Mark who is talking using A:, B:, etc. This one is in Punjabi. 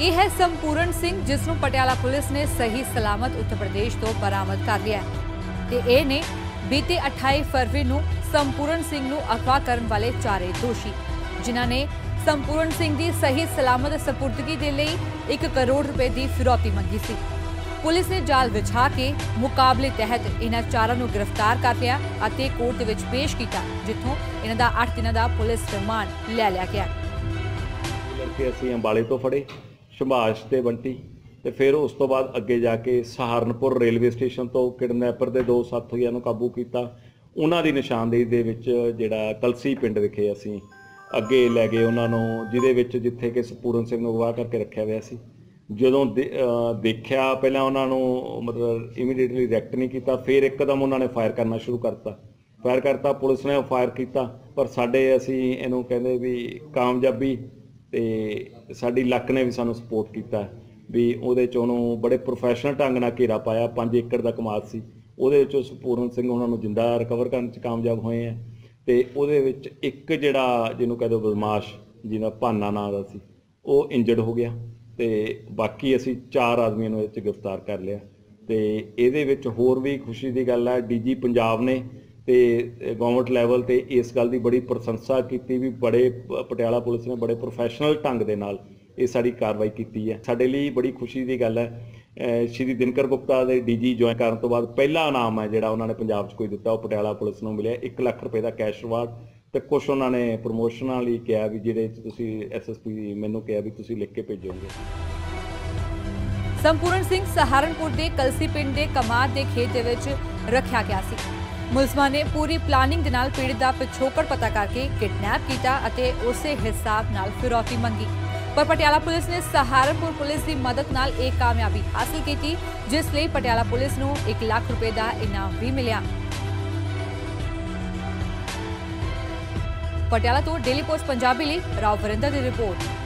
A: ਇਹ ਹੈ ਸੰਪੂਰਨ ਸਿੰਘ ਜਿਸ ਨੂੰ ਪਟਿਆਲਾ ਪੁਲਿਸ ਨੇ ਸਹੀ ਸਲਾਮਤ ਉੱਤਰ ਪ੍ਰਦੇਸ਼ ਤੋਂ ਬਰਾਮਦ ਕਰ ਲਿਆ ਤੇ ਇਹ ਨੇ ਬੀਤੇ 28 ਫਰਵਰੀ ਨੂੰ ਸੰਪੂਰਨ ਸਿੰਘ ਨੂੰ ਅਗਵਾ ਕਰਨ ਵਾਲੇ ਚਾਰੇ ਦੋਸ਼ੀ, ਜਿਨ੍ਹਾਂ ਨੇ ਸੰਪੂਰਨ ਸਿੰਘ ਦੀ ਸਹੀ ਸਲਾਮਤ ਸਪੁਰਦਗੀ ਦੇ ਲਈ 1 ਕਰੋੜ ਰੁਪਏ ਦੀ ਫਿਰੌਤੀ ਮੰਗੀ ਸੀ। ਪੁਲਿਸ ਨੇ ਜਾਲ ਵਿਛਾ ਕੇ ਮੁਕਾਬਲੇ ਤਹਿਤ ਇਹਨਾਂ ਚਾਰਾਂ ਨੂੰ ਗ੍ਰਿਫਤਾਰ ਕਰ ਲਿਆ ਅਤੇ ਕੋਰਟ ਦੇ ਵਿੱਚ ਪੇਸ਼ ਕੀਤਾ, ਜਿੱਥੋਂ ਇਹਨਾਂ ਦਾ 8 ਦਿਨਾਂ ਦਾ ਪੁਲਿਸ ਰਿਮਾਂਡ ਲੈ ਲਿਆ ਗਿਆ।
B: ਲੜਕੇ ਅਸੀਂ ਅੰਬਾਲੇ ਤੋਂ ਫੜੇ। ਸੁਭਾਸ਼ ਤੇ ਬੰਟੀ ਤੇ ਫਿਰ ਉਸ ਤੋਂ ਬਾਅਦ ਅੱਗੇ ਜਾ ਕੇ ਸਹਾਰਨਪੁਰ ਰੇਲਵੇ ਸਟੇਸ਼ਨ ਤੋਂ ਕਿਡਨੈਪਰ ਦੇ ਦੋ ਸਾਥੀਆਂ ਨੂੰ ਕਾਬੂ ਕੀਤਾ। ਉਹਨਾਂ ਦੀ ਨਿਸ਼ਾਨਦੇਹੀ ਦੇ ਵਿੱਚ ਜਿਹੜਾ ਕਲਸੀ ਪਿੰਡ ਵਿਖੇ ਅਸੀਂ ਅੱਗੇ ਲੈ ਗਏ ਉਹਨਾਂ ਨੂੰ, ਜਿਹਦੇ ਵਿੱਚ ਜਿੱਥੇ ਕਿ ਸਪੂਰਨ ਸਿੰਘ ਨੂੰ ਅਗਵਾ ਕਰਕੇ ਰੱਖਿਆ ਹੋਇਆ ਸੀ। ਜਦੋਂ ਦੇ- ਦੇਖਿਆ ਪਹਿਲਾਂ ਉਹਨਾਂ ਨੂੰ, ਮਤਲਬ ਇਮੀਡੀਏਟਲੀ ਰਿਐਕਟ ਨਹੀਂ ਕੀਤਾ, ਫਿਰ ਇੱਕਦਮ ਉਹਨਾਂ ਨੇ ਫਾਇਰ ਕਰਨਾ ਸ਼ੁਰੂ ਕਰਤਾ। ਫਾਇਰ ਕਰਤਾ, ਪੁਲਿਸ ਨੇ ਫਾਇਰ ਕੀਤਾ, ਪਰ ਸਾਡੇ ਅਸੀਂ ਇਹਨੂੰ ਕਹਿੰਦੇ ਵੀ ਕਾਮਯਾਬੀ ਤੇ ਸਾਡੀ ਲੱਕ ਨੇ ਵੀ ਸਾਨੂੰ ਸਪੋਰਟ ਕੀਤਾ ਵੀ ਉਹਦੇ ਚ ਉਹਨੂੰ ਬੜੇ ਪ੍ਰੋਫੈਸ਼ਨਲ ਢੰਗ ਨਾਲ ਘੇਰਾ ਪਾਇਆ 5 ਏਕੜ ਦਾ ਕਮਾਦ ਸੀ। ਉਹਦੇ ਵਿੱਚੋਂ ਸਪੂਰਨ ਸਿੰਘ ਉਹਨਾਂ ਨੂੰ ਜਿੰਦਾ ਰਿਕਵਰ ਕਰਨ ਚ ਕਾਮਯਾਬ ਹੋਏ ਆ ਤੇ ਉਹਦੇ ਵਿੱਚ ਇੱਕ ਜਿਹੜਾ ਜਿਹਨੂੰ ਕਹਿੰਦੇ ਬਦਮਾਸ਼, ਜਿਹਦਾ ਭਾਨਾ ਨਾਂ ਦਾ ਸੀ, ਉਹ ਇੰਜਰਡ ਹੋ ਗਿਆ ਤੇ ਬਾਕੀ ਅਸੀਂ ਚਾਰ ਆਦਮੀਆਂ ਨੂੰ ਇਹ 'ਚ ਗ੍ਰਿਫਤਾਰ ਕਰ ਲਿਆ ਤੇ ਇਹਦੇ ਵਿੱਚ ਹੋਰ ਵੀ ਖੁਸ਼ੀ ਦੀ ਗੱਲ ਹੈ ਡੀਜੀ ਪੰਜਾਬ ਨੇ ਤੇ ਗਵਰਨਮੈਂਟ ਲੈਵਲ ਤੇ ਇਸ ਗੱਲ ਦੀ ਬੜੀ ਪ੍ਰਸ਼ੰਸਾ ਕੀਤੀ ਵੀ ਬੜੇ ਪਟਿਆਲਾ ਪੁਲਿਸ ਨੇ ਬੜੇ ਪ੍ਰੋਫੈਸ਼ਨਲ ਢੰਗ ਦੇ ਨਾਲ ਇਹ ਸਾਡੀ ਕਾਰਵਾਈ ਕੀਤੀ ਹੈ। ਸਾਡੇ ਲਈ ਬੜੀ ਖੁਸ਼ੀ ਦੀ ਗੱਲ ਹੈ। ਸ਼੍ਰੀ ਦਿਨਕਰ ਗੁਪਤਾ ਦੇ ਡੀਜੀ ਜੁਆਇਨ ਕਰਨ ਤੋਂ ਬਾਅਦ ਪਹਿਲਾ ਇਨਾਮ ਹੈ ਜਿਹੜਾ ਉਹਨਾਂ ਨੇ ਪੰਜਾਬ 'ਚ ਕੋਈ ਦਿੱਤਾ। ਉਹ ਪਟਿਆਲਾ ਪੁਲਿਸ ਨੂੰ ਮਿਲਿਆ। 1 ਲੱਖ ਰੁਪਏ ਦਾ ਕੈਸ਼ ਰਿਵਾਰਡ ਤੇ ਕੁਝ ਉਹਨਾਂ ਨੇ ਪ੍ਰਮੋਸ਼ਨਾਂ ਲਈ ਕਿਹਾ ਵੀ ਜਿਹੜੇ 'ਚ ਤੁਸੀਂ ਐਸਐਸਪੀ ਮੈਨੂੰ ਕਿਹਾ ਵੀ ਤੁਸੀਂ ਲਿਖ ਕੇ ਭੇਜੋਗੇ।
A: ਸੰਪੂਰਨ ਸਿੰਘ ਸਹਾਰਨਪੁਰ ਦੇ ਕਲਸੀ ਪਿੰਡ ਦੇ ਕਮਾਦ ਦੇ ਖੇਤ ਦੇ ਵਿੱਚ ਰੱਖਿਆ ਗਿਆ ਸੀ। ਮੁਲਜ਼ਮਾਂ ਨੇ ਪੂਰੀ ਪਲਾਨਿੰਗ ਦੇ ਨਾਲ ਪੀੜਤ ਦਾ ਪਿਛੋਕੜ ਪਤਾ ਕਰਕੇ ਕਿਡਨੈਪ ਕੀਤਾ ਅਤੇ ਉਸੇ ਹਿਸਾਬ ਨਾਲ ਫਿਰੌਤੀ ਮੰਗੀ। ਪਰ ਪਟਿਆਲਾ ਪੁਲਿਸ ਨੇ ਸਹਾਰਨਪੁਰ ਪੁਲਿਸ ਦੀ ਮਦਦ ਨਾਲ ਇਹ ਕਾਮਯਾਬੀ ਹਾਸਲ ਕੀਤੀ, ਜਿਸ ਲਈ ਪਟਿਆਲਾ ਪੁਲਿਸ ਨੂੰ 1 ਲੱਖ ਰੁਪਏ ਦਾ ਇਨਾਮ ਵੀ ਮਿਲਿਆ। ਪਟਿਆਲਾ ਤੋਂ ਡੇਲੀ ਪੋਸਟ ਪੰਜਾਬੀ ਲਈ ਰਾਵ ਵਰਿੰਦਰ ਦੀ ਰਿਪੋਰਟ।